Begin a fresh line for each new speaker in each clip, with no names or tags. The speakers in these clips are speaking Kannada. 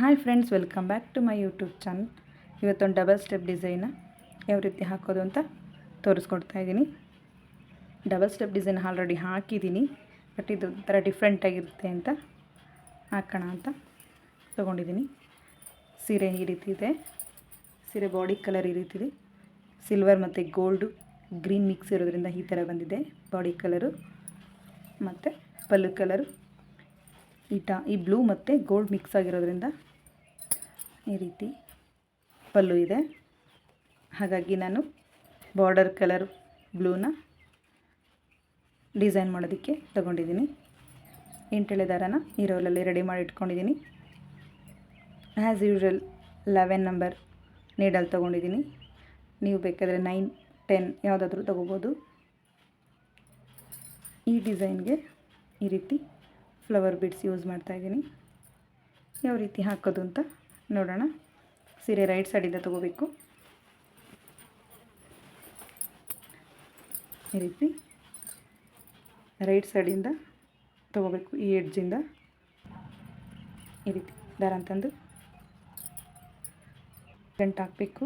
Hi friends welcome back to my YouTube channel ಇವತ್ತೊಂದು ಡಬಲ್ ಸ್ಟೆಪ್ ಡಿಸೈನ ಯಾವ ರೀತಿ ಹಾಕೋದು ಅಂತ ತೋರಿಸ್ಕೊಡ್ತಾ ಇದ್ದೀನಿ. ಡಬಲ್ ಸ್ಟೆಪ್ ಡಿಸೈನ್ ಆಲ್ರೆಡಿ ಹಾಕಿದ್ದೀನಿ ಬಟ್ ಇದು ಒಂಥರ ಡಿಫ್ರೆಂಟಾಗಿರುತ್ತೆ ಅಂತ ಹಾಕೋಣ ಅಂತ ತೊಗೊಂಡಿದ್ದೀನಿ. ಸೀರೆ ಈ ರೀತಿ ಇದೆ. ಸೀರೆ ಬಾಡಿ ಕಲರ್ ಈ ರೀತಿ ಇದೆ. ಸಿಲ್ವರ್ ಮತ್ತು ಗೋಲ್ಡು ಗ್ರೀನ್ ಮಿಕ್ಸ್ ಇರೋದ್ರಿಂದ ಈ ಥರ ಬಂದಿದೆ ಬಾಡಿ ಕಲರು ಮತ್ತು ಪಲ್ಲು ಕಲರು ಈ ಟಾ, ಈ ಬ್ಲೂ ಮತ್ತು ಗೋಲ್ಡ್ ಮಿಕ್ಸ್ ಆಗಿರೋದ್ರಿಂದ ಈ ರೀತಿ ಪಲ್ಲು ಇದೆ. ಹಾಗಾಗಿ ನಾನು ಬಾರ್ಡರ್ ಕಲರ್ ಬ್ಲೂನ ಡಿಸೈನ್ ಮಾಡೋದಕ್ಕೆ ತಗೊಂಡಿದ್ದೀನಿ. ಎಂಟೆಳೆ ದಾರನ ಈ ರೋಲಲ್ಲಿ ರೆಡಿ ಮಾಡಿ ಇಟ್ಕೊಂಡಿದ್ದೀನಿ. As usual eleven number needle ತೊಗೊಂಡಿದ್ದೀನಿ. ನೀವು ಬೇಕಾದರೆ ನೈನ್, ಟೆನ್ ಯಾವುದಾದ್ರೂ ತೊಗೋಬೋದು. ಈ ಡಿಸೈನ್ಗೆ ಈ ರೀತಿ ಫ್ಲವರ್ ಬೀಡ್ಸ್ ಯೂಸ್ ಮಾಡ್ತಾಯಿದ್ದೀನಿ ಯಾವ ರೀತಿ ಹಾಕೋದು ಅಂತ ನೋಡೋಣ. ಸೀರೆ ರೈಟ್ ಸೈಡಿಂದ ತೊಗೋಬೇಕು. ಈ ರೀತಿ ರೈಟ್ ಸೈಡಿಂದ ತೊಗೋಬೇಕು, ಈ ಎಡ್ಜಿಂದ ಈ ರೀತಿ ದಾರ ಅಂತಂದು ಗಂಟು ಹಾಕಬೇಕು.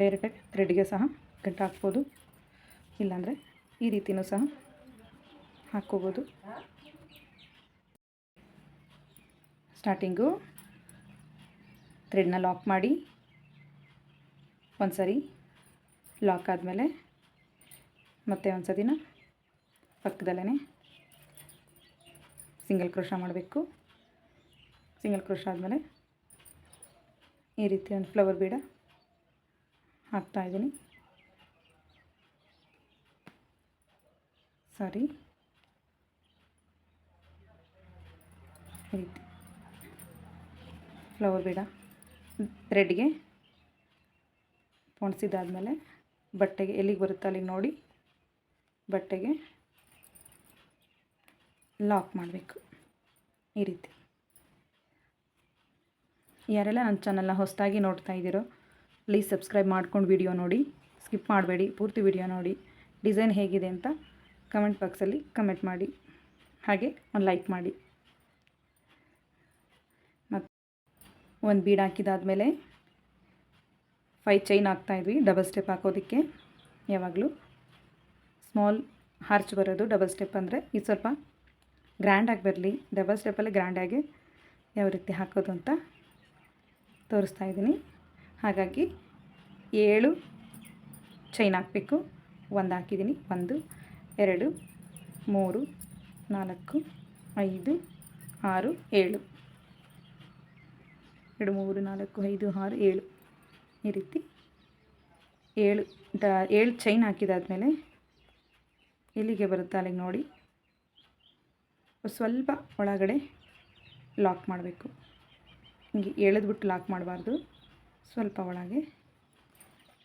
ಡೈರೆಕ್ಟಾಗಿ ಥ್ರೆಡ್ಗೆ ಸಹ ಗಂಟು ಹಾಕ್ಬೋದು. ಇಲ್ಲಾಂದರೆ ಈ ರೀತಿಯೂ ಸಹ ಹಾಕ್ಕೋಬೋದು. ಸ್ಟಾರ್ಟಿಂಗು ಥ್ರೆಡ್ನ ಲಾಕ್ ಮಾಡಿ ಒಂದು ಸರಿ ಲಾಕ್ ಆದಮೇಲೆ ಮತ್ತೆ ಒಂದು ಸತಿನ ಪಕ್ಕದಲ್ಲೇ ಸಿಂಗಲ್ ಕ್ರೋಶ ಮಾಡಬೇಕು. ಸಿಂಗಲ್ ಕ್ರೋಶ ಆದಮೇಲೆ ಈ ರೀತಿ ಒಂದು ಫ್ಲವರ್ ಬೀಡ ಹಾಕ್ತಾಯಿದ್ದೀನಿ ಸಾರಿ. ಈ ರೀತಿ. ಫ್ಲವರ್ ಬೇಡ. ಥ್ರೆಡ್ಗೆ ಪೋಣಿಸಿದಾದಮೇಲೆ ಬಟ್ಟೆಗೆ ಎಲ್ಲಿಗೆ ಬರುತ್ತೆ ಅಲ್ಲಿಗೆ ನೋಡಿ ಬಟ್ಟೆಗೆ ಲಾಕ್ ಮಾಡಬೇಕು ಈ ರೀತಿ. ಯಾರೆಲ್ಲ ನನ್ನ ಚಾನಲ್ನ ಹೊಸದಾಗಿ ನೋಡ್ತಾ ಇದ್ದೀರೋ ಪ್ಲೀಸ್ ಸಬ್ಸ್ಕ್ರೈಬ್ ಮಾಡ್ಕೊಂಡು ವಿಡಿಯೋ ನೋಡಿ. ಸ್ಕಿಪ್ ಮಾಡಬೇಡಿ, ಪೂರ್ತಿ ವಿಡಿಯೋ ನೋಡಿ. ಡಿಸೈನ್ ಹೇಗಿದೆ ಅಂತ ಕಮೆಂಟ್ ಬಾಕ್ಸಲ್ಲಿ ಕಮೆಂಟ್ ಮಾಡಿ. ಹಾಗೆ ಒಂದು ಲೈಕ್ ಮಾಡಿ ಮತ್ತು ಒಂದು ಬೀಡ್ ಹಾಕಿದಾದಮೇಲೆ ಫೈ ಚೈನ್ ಹಾಕ್ತಾಯಿದ್ವಿ ಡಬಲ್ ಸ್ಟೆಪ್ ಹಾಕೋದಕ್ಕೆ. ಯಾವಾಗಲೂ ಸ್ಮಾಲ್ ಹಾರ್ಚ್ ಬರೋದು ಡಬಲ್ ಸ್ಟೆಪ್ ಅಂದರೆ ಇದು ಸ್ವಲ್ಪ ಗ್ರ್ಯಾಂಡಾಗಿ ಬರಲಿ. ಡಬಲ್ ಸ್ಟೆಪ್ಪಲ್ಲಿ ಗ್ರ್ಯಾಂಡಾಗಿ ಯಾವ ರೀತಿ ಹಾಕೋದು ಅಂತ ತೋರಿಸ್ತಾ ಇದ್ದೀನಿ. ಹಾಗಾಗಿ ಏಳು ಚೈನ್ ಹಾಕಬೇಕು. ಒಂದು ಹಾಕಿದ್ದೀನಿ ಒಂದು, ಎರಡು, ಮೂರು, ನಾಲ್ಕು, ಐದು, ಆರು, ಏಳು. ಎರಡು, ಮೂರು, ನಾಲ್ಕು, ಐದು, ಆರು, ಏಳು. ಈ ರೀತಿ ಏಳು ದ, ಏಳು ಚೈನ್ ಹಾಕಿದಾದ್ಮೇಲೆ ಎಲ್ಲಿಗೆ ಬರುತ್ತೆ? ಅಲ್ಲಿಗೆ ನೋಡಿ. ಸ್ವಲ್ಪ ಒಳಗಡೆ ಲಾಕ್ ಮಾಡಬೇಕು. ಹಿಂಗೆ ಎಳೆದ್ಬಿಟ್ಟು ಲಾಕ್ ಮಾಡಬಾರ್ದು. ಸ್ವಲ್ಪ ಒಳಗೆ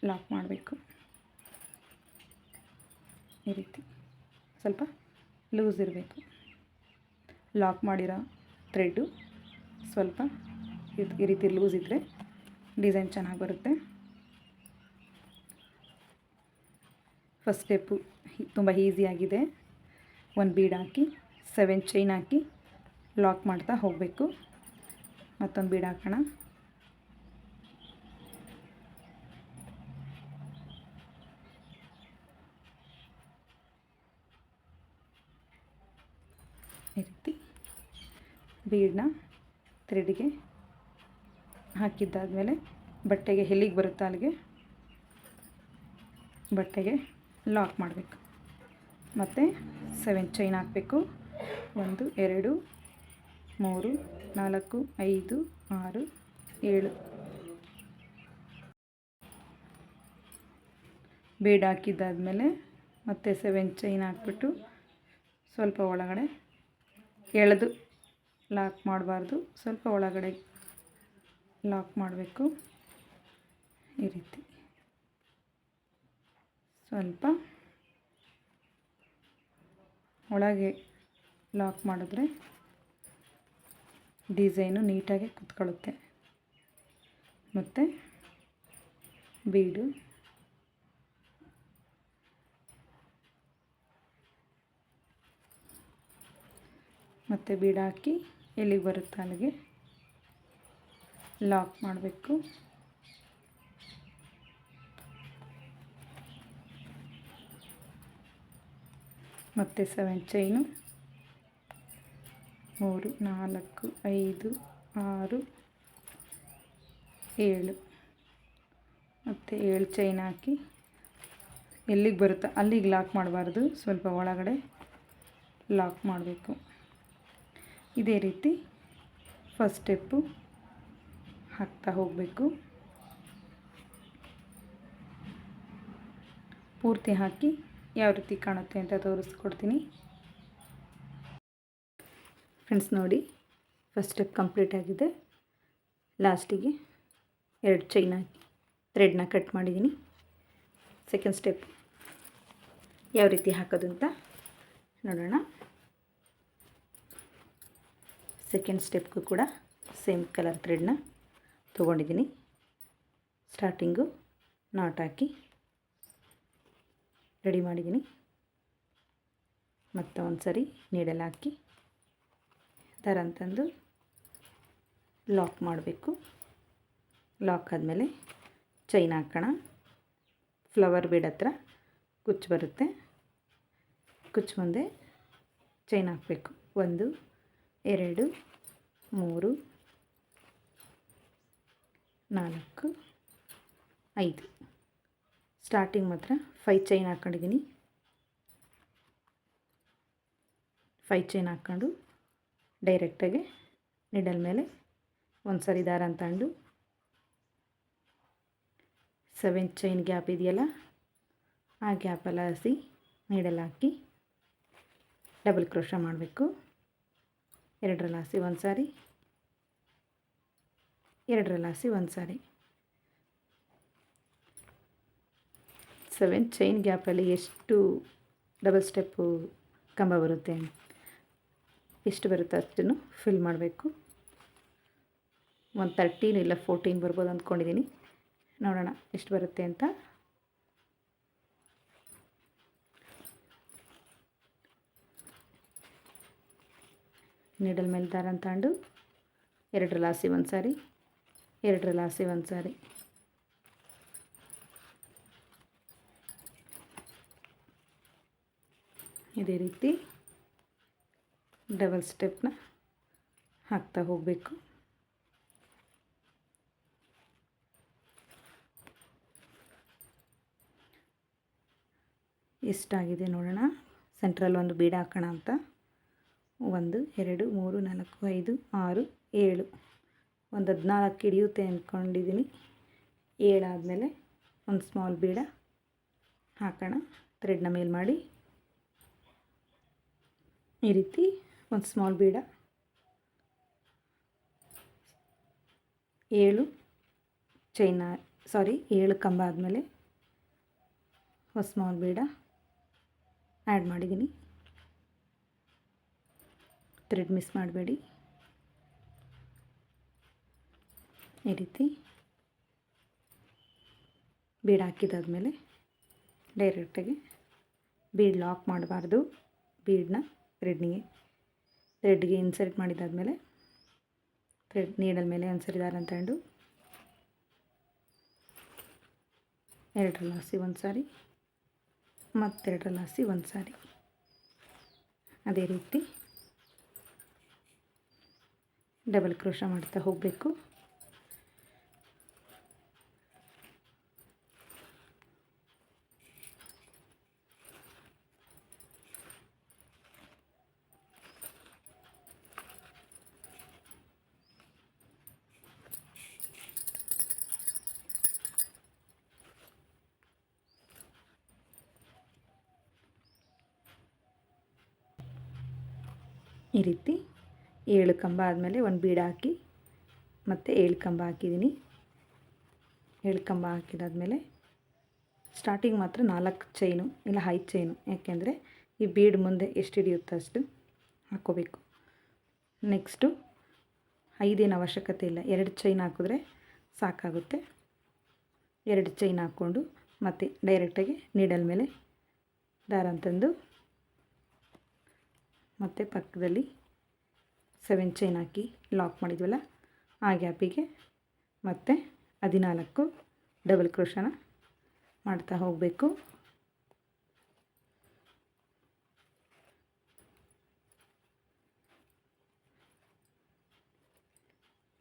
ಲಾಕ್ ಮಾಡಬೇಕು. ಈ ರೀತಿ ಸ್ವಲ್ಪ ಲೂಸ್ ಇರಬೇಕು. ಲಾಕ್ ಮಾಡಿರೋ ಥ್ರೆಡ್ಡು ಸ್ವಲ್ಪ ಈ ರೀತಿ ಲೂಸ್ ಇದ್ದರೆ ಡಿಸೈನ್ ಚೆನ್ನಾಗಿ ಬರುತ್ತೆ. ಫಸ್ಟ್ ಸ್ಟೆಪ್ಪು ತುಂಬ ಈಸಿಯಾಗಿದೆ ಒಂದು ಬೀಡ್ ಹಾಕಿ ಸೆವೆನ್ ಚೈನ್ ಹಾಕಿ ಲಾಕ್ ಮಾಡ್ತಾ ಹೋಗಬೇಕು. ಮತ್ತೊಂದು ಬೀಡ್ ಹಾಕೋಣ. ಈ ರೀತಿ ಬೀಡನ್ನ ಥ್ರೆಡ್ಗೆ ಹಾಕಿದ್ದಾದಮೇಲೆ ಬಟ್ಟೆಗೆ ಎಲ್ಲಿಗೆ ಬರುತ್ತಾ ಅಲ್ಲಿಗೆ ಬಟ್ಟೆಗೆ ಲಾಕ್ ಮಾಡಬೇಕು. ಮತ್ತು ಸೆವೆನ್ ಚೈನ್ ಹಾಕಬೇಕು. ಒಂದು, ಎರಡು, ಮೂರು, ನಾಲ್ಕು, ಐದು, ಆರು, ಏಳು. ಬೇಡ ಹಾಕಿದ್ದಾದಮೇಲೆ ಮತ್ತೆ ಸೆವೆನ್ ಚೈನ್ ಹಾಕ್ಬಿಟ್ಟು ಸ್ವಲ್ಪ ಒಳಗಡೆ ಎಳೆದು ಲಾಕ್ ಮಾಡಬಾರ್ದು. ಸ್ವಲ್ಪ ಒಳಗಡೆ ಲಾಕ್ ಮಾಡಬೇಕು. ಈ ರೀತಿ. ಸ್ವಲ್ಪ ಒಳಗೆ ಲಾಕ್ ಮಾಡಿದ್ರೆ ಡಿಸೈನು ನೀಟಾಗಿ ಕುತ್ಕೊಳ್ಳುತ್ತೆ. ಮತ್ತು ಬೀಡು. ಮತ್ತು ಬೀಡಾಕಿ ಎಲ್ಲಿಗೆ ಬರುತ್ತೆ ಅಲ್ಲಿಗೆ. ಲಾಕ್ ಮಾಡಬೇಕು. ಮತ್ತು ಸೆವೆನ್ ಚೈನು ಮೂರು, ನಾಲ್ಕು, ಐದು, ಆರು, ಏಳು. ಮತ್ತು ಏಳು ಚೈನ್ ಹಾಕಿ. ಎಲ್ಲಿಗೆ ಬರುತ್ತೆ? ಅಲ್ಲಿಗೆ ಲಾಕ್ ಮಾಡಬಾರ್ದು. ಸ್ವಲ್ಪ ಒಳಗಡೆ ಲಾಕ್ ಮಾಡಬೇಕು. ಇದೇ ರೀತಿ ಫಸ್ಟ್ ಸ್ಟೆಪ್ಪು ಹಾಕ್ತಾ ಹೋಗಬೇಕು. ಪೂರ್ತಿ ಹಾಕಿ ಯಾವ ರೀತಿ ಕಾಣುತ್ತೆ ಅಂತ ತೋರಿಸ್ಕೊಡ್ತೀನಿ. ಫ್ರೆಂಡ್ಸ್ ನೋಡಿ, ಫಸ್ಟ್ ಸ್ಟೆಪ್ ಕಂಪ್ಲೀಟ್ ಆಗಿದೆ. ಲಾಸ್ಟಿಗೆ ಎರಡು ಚೈನ್ ಹಾಕಿ, ಥ್ರೆಡ್ನ ಕಟ್ ಮಾಡಿದ್ದೀನಿ. ಸೆಕೆಂಡ್ ಸ್ಟೆಪ್ ಯಾವ ರೀತಿ ಹಾಕೋದು ಅಂತ ನೋಡೋಣ. ಸೆಕೆಂಡ್ ಸ್ಟೆಪ್ಗೂ ಕೂಡ ಸೇಮ್ ಕಲರ್ ಥ್ರೆಡ್ನ ತೊಗೊಂಡಿದ್ದೀನಿ. ಸ್ಟಾರ್ಟಿಂಗು ನಾಟ್ ಹಾಕಿ ರೆಡಿ ಮಾಡಿದ್ದೀನಿ. ಮತ್ತು ಒಂದು ಸರಿ ನೀಡಲ್ ಹಾಕಿ ಥರ ಅಂತಂದು ಲಾಕ್ ಮಾಡಬೇಕು. ಲಾಕ್ ಆದಮೇಲೆ ಚೈನ್ ಹಾಕೋಣ. ಫ್ಲವರ್ ಬೀಡ್ ಹತ್ರ ಕುಚ್ಚು ಬರುತ್ತೆ. ಕುಚ್ಚು ಮುಂದೆ ಚೈನ್ ಹಾಕಬೇಕು. ಒಂದು, ಎರಡು, ಮೂರು ನಾಲ್ಕು, ಐದು. ಸ್ಟಾರ್ಟಿಂಗ್ ಮಾತ್ರ ಫೈ ಚೈನ್ ಹಾಕ್ಕೊಂಡಿದ್ದೀನಿ ಫೈ ಚೈನ್ ಹಾಕ್ಕೊಂಡು ಡೈರೆಕ್ಟಾಗಿ ನಿಡಲ್ ಮೇಲೆ ಒಂದು ಸರಿ ದಾರ ತಗೊಂಡು ಸೆವೆನ್ ಚೈನ್ ಗ್ಯಾಪ್ ಇದೆಯಲ್ಲ, ಆ ಗ್ಯಾಪೆಲ್ಲ ಹಸಿ ನೀಡಲ್ ಹಾಕಿ ಡಬಲ್ ಕ್ರೋಶ ಮಾಡಬೇಕು. ಎರಡರಲ್ಲಿ ಹಾಸಿ ಒಂದು ಸಾರಿ ಎರಡರಲ್ಲಿ ಲಾಸಿ ಒಂದು ಸಾರಿ ಸೆವೆನ್ ಚೈನ್ ಗ್ಯಾಪಲ್ಲಿ ಎಷ್ಟು ಡಬಲ್ ಸ್ಟೆಪ್ಪು ಕಂಬ ಬರುತ್ತೆ ಎಷ್ಟು ಬರುತ್ತೆ ಅಷ್ಟನ್ನು ಫಿಲ್ ಮಾಡಬೇಕು. ಒಂದು ತರ್ಟೀನ್ ಇಲ್ಲ ಫೋರ್ಟೀನ್ ಬರ್ಬೋದು ಅಂದ್ಕೊಂಡಿದ್ದೀನಿ ನೋಡೋಣ ಎಷ್ಟು ಬರುತ್ತೆ ಅಂತ. ನೀಡಲ್ ಮೇಲೆ ದಾರ ತಗೊಂಡು ಎರಡರ ಲಾಸಿ ಒಂದು ಸಾರಿ ಎರಡರಲ್ಲಿ ಲಾಸಿ ಒಂದು ಸಾರಿ. ಇದೇ ರೀತಿ ಡಬಲ್ ಸ್ಟೆಪ್ನ ಹಾಕ್ತಾ ಹೋಗಬೇಕು. ಎಷ್ಟಾಗಿದೆ ನೋಡೋಣ. ಸೆಂಟ್ರಲ್ಲಿ ಒಂದು ಬೀಡ ಹಾಕೋಣ ಅಂತ. ಒಂದು, ಎರಡು, ಮೂರು, ನಾಲ್ಕು, ಐದು, ಆರು, ಏಳು. ಒಂದು ಹದಿನಾಲ್ಕು ಹಿಡಿಯುತ್ತೆ ಅಂದ್ಕೊಂಡಿದ್ದೀನಿ. ಏಳಾದಮೇಲೆ ಒಂದು ಸ್ಮಾಲ್ ಬೀಡ ಹಾಕೋಣ. ಥ್ರೆಡ್ನ ಮೇಲೆ ಮಾಡಿ. ಈ ರೀತಿ ಒಂದು ಸ್ಮಾಲ್ ಬೀಡ. ಏಳು ಚೈನ ಸಾರಿ ಏಳು ಕಂಬ ಆದಮೇಲೆ ಒಂದು ಸ್ಮಾಲ್ ಬೀಡ ಆ್ಯಡ್ ಮಾಡಿದ್ದೀನಿ. ಥ್ರೆಡ್ ಮಿಸ್ ಮಾಡಬೇಡಿ. ಈ ರೀತಿ ಬೀಡ್ ಹಾಕಿದಾದ್ಮೇಲೆ ಡೈರೆಕ್ಟಾಗಿ ಬೀಡ್ ಲಾಕ್ ಮಾಡಬಾರ್ದು. ಬೀಡನ್ನ ಥ್ರೆಡ್ನಿಗೆ ಥ್ರೆಡ್ಗೆ ಇನ್ಸರ್ಟ್ ಮಾಡಿದಾದ್ಮೇಲೆ ಥ್ರೆಡ್ ನೀಡಲ್ ಮೇಲೆ ಒಂದು ಸರಿ ದಾರ ತಗೊಂಡು ಎರಡರಲ್ಲಿ ಹಾಸಿ ಒಂದು ಸಾರಿ, ಮತ್ತೆರಡರಲ್ಲಿ ಹಾಸಿ ಒಂದು ಸಾರಿ. ಅದೇ ರೀತಿ ಡಬಲ್ ಕ್ರೋಶ ಮಾಡ್ತಾ ಹೋಗಬೇಕು. ಈ ರೀತಿ ಏಳು ಕಂಬ ಆದಮೇಲೆ ಒಂದು ಬೀಡ ಹಾಕಿ ಮತ್ತು ಏಳು ಕಂಬ ಹಾಕಿದ್ದೀನಿ. ಏಳು ಕಂಬ ಹಾಕಿದಾದ್ಮೇಲೆ ಸ್ಟಾರ್ಟಿಂಗ್ ಮಾತ್ರ ನಾಲ್ಕು ಚೈನು ಇಲ್ಲ ಹೈ ಚೈನು ಯಾಕೆಂದರೆ ಈ ಬೀಡ್ ಮುಂದೆ ಎಷ್ಟು ಹಿಡಿಯುತ್ತೋ ಅಷ್ಟು ಹಾಕ್ಕೋಬೇಕು. ನೆಕ್ಸ್ಟು ಐದೇನು ಅವಶ್ಯಕತೆ ಇಲ್ಲ. ಎರಡು ಚೈನ್ ಹಾಕಿದ್ರೆ ಸಾಕಾಗುತ್ತೆ. ಎರಡು ಚೈನ್ ಹಾಕ್ಕೊಂಡು ಮತ್ತು ಡೈರೆಕ್ಟಾಗಿ ನೀಡಲ್ ಮೇಲೆ ದಾರ ತಂದು ಮತ್ತು ಪಕ್ಕದಲ್ಲಿ ಸೆವೆನ್ ಚೈನ್ ಹಾಕಿ ಲಾಕ್ ಮಾಡಿದ್ವಲ್ಲ, ಆ ಗ್ಯಾಪಿಗೆ ಮತ್ತು ಹದಿನಾಲ್ಕು ಡಬಲ್ ಕ್ರೋಶನ ಮಾಡ್ತಾ ಹೋಗಬೇಕು.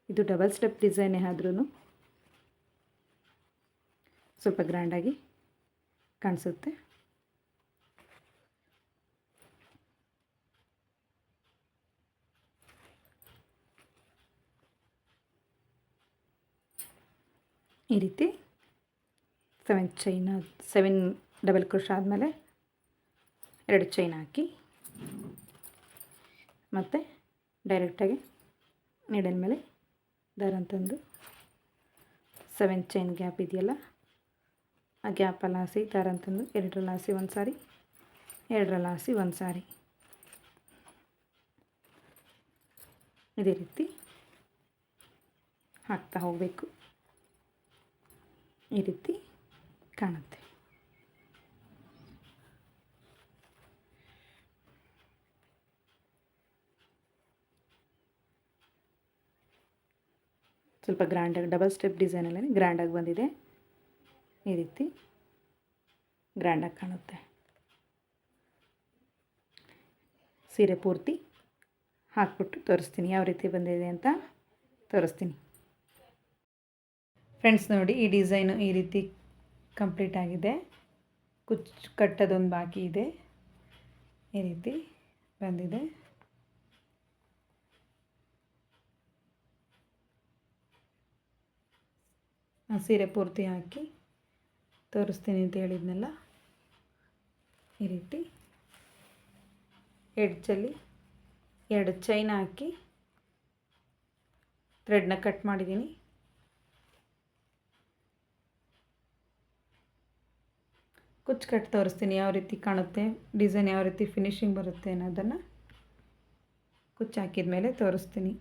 ಇದು ಡಬಲ್ ಸ್ಟೆಪ್ ಡಿಸೈನೇ ಆದ್ರೂ ಸ್ವಲ್ಪ ಗ್ರ್ಯಾಂಡಾಗಿ ಕಾಣಿಸುತ್ತೆ. ಈ ರೀತಿ seven chain seven double crochet ಆದಮೇಲೆ ಎರಡು ಚೈನ್ ಹಾಕಿ ಮತ್ತು ಡೈರೆಕ್ಟಾಗಿ ನೀಡಲ್ ಮೇಲೆ ದಾರ ತಂದು ಸೆವೆನ್ ಚೈನ್ ಗ್ಯಾಪ್ ಇದೆಯಲ್ಲ, ಆ ಗ್ಯಾಪಲ್ಲಿ ಹಾಸಿ ದಾರ ತಂದು ಎರಡರಲ್ಲಿ ಒಂದು ಸಾರಿ, ಎರಡರಲ್ಲಿ ಒಂದು ಸಾರಿ. ಇದೇ ರೀತಿ ಹಾಕ್ತಾ ಹೋಗಬೇಕು. ಈ ರೀತಿ ಕಾಣುತ್ತೆ. ಸ್ವಲ್ಪ ಗ್ರ್ಯಾಂಡಾಗಿ ಡಬಲ್ ಸ್ಟೆಪ್ ಡಿಸೈನಲ್ಲೇ ಗ್ರ್ಯಾಂಡಾಗಿ ಬಂದಿದೆ. ಈ ರೀತಿ ಗ್ರ್ಯಾಂಡಾಗಿ ಕಾಣುತ್ತೆ. ಸೀರೆ ಪೂರ್ತಿ ಹಾಕ್ಬಿಟ್ಟು ತೋರಿಸ್ತೀನಿ, ಯಾವ ರೀತಿ ಬಂದಿದೆ ಅಂತ ತೋರಿಸ್ತೀನಿ. ಫ್ರೆಂಡ್ಸ್ ನೋಡಿ ಈ ಡಿಸೈನು ಈ ರೀತಿ ಕಂಪ್ಲೀಟ್ ಆಗಿದೆ. ಕುಚ್ಚು ಕಟ್ಟೋದೊಂದು ಬಾಕಿ ಇದೆ. ಈ ರೀತಿ ಬಂದಿದೆ. ಸೀರೆ ಪೂರ್ತಿ ಹಾಕಿ ತೋರಿಸ್ತೀನಿ ಅಂತ ಹೇಳಿದ್ನಲ್ಲ? ಈ ರೀತಿ ಎಡ್ಜಲ್ಲಿ ಎರಡು ಚೈನ್ ಹಾಕಿ ಥ್ರೆಡ್ನ ಕಟ್ ಮಾಡಿದ್ದೀನಿ. ಕುಚ್ಚು ಕಟ್ ತೋರಿಸ್ತೀನಿ ಯಾವ ರೀತಿ ಕಾಣುತ್ತೆ, ಡಿಸೈನ್ ಯಾವ ರೀತಿ ಫಿನಿಶಿಂಗ್ ಬರುತ್ತೆ ಅನ್ನೋದನ್ನು ಕುಚ್ಚು ಹಾಕಿದ ಮೇಲೆ ತೋರಿಸ್ತೀನಿ.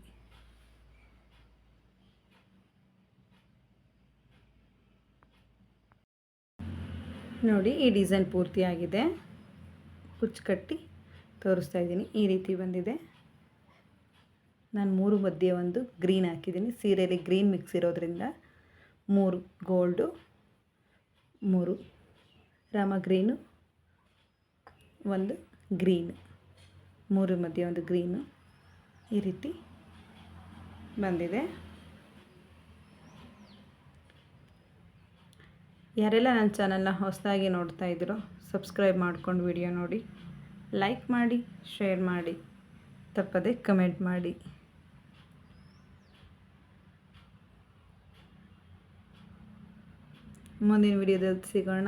ನೋಡಿ ಈ ಡಿಸೈನ್ ಪೂರ್ತಿಯಾಗಿದೆ ಕುಚ್ಚು ಕಟ್ಟಿ ತೋರಿಸ್ತಾ ಇದ್ದೀನಿ, ಈ ರೀತಿ ಬಂದಿದೆ. ನಾನು ಮೂರು ಮಧ್ಯೆ ಒಂದು ಗ್ರೀನ್ ಹಾಕಿದ್ದೀನಿ, ಸೀರೆಯಲ್ಲಿ ಗ್ರೀನ್ ಮಿಕ್ಸ್ ಇರೋದ್ರಿಂದ ಮೂರು ಗೋಲ್ಡು, ಮೂರು ರಾಮ ಗ್ರೀನು. ಒಂದು ಗ್ರೀನ್. ಮೂರು ಮಧ್ಯೆ ಒಂದು ಗ್ರೀನು. ಈ ರೀತಿ ಬಂದಿದೆ. ಯಾರೆಲ್ಲ ನನ್ನ ಚಾನಲ್ನ ಹೊಸದಾಗಿ ನೋಡ್ತಾ ಇದ್ದೀರೋ, ಸಬ್ಸ್ಕ್ರೈಬ್ ಮಾಡ್ಕೊಂಡು ವಿಡಿಯೋ ನೋಡಿ. ಲೈಕ್ ಮಾಡಿ, ಶೇರ್ ಮಾಡಿ. ತಪ್ಪದೆ ಕಮೆಂಟ್ ಮಾಡಿ. ಮುಂದಿನ ವಿಡಿಯೋದಲ್ಲಿ ಸಿಗೋಣ.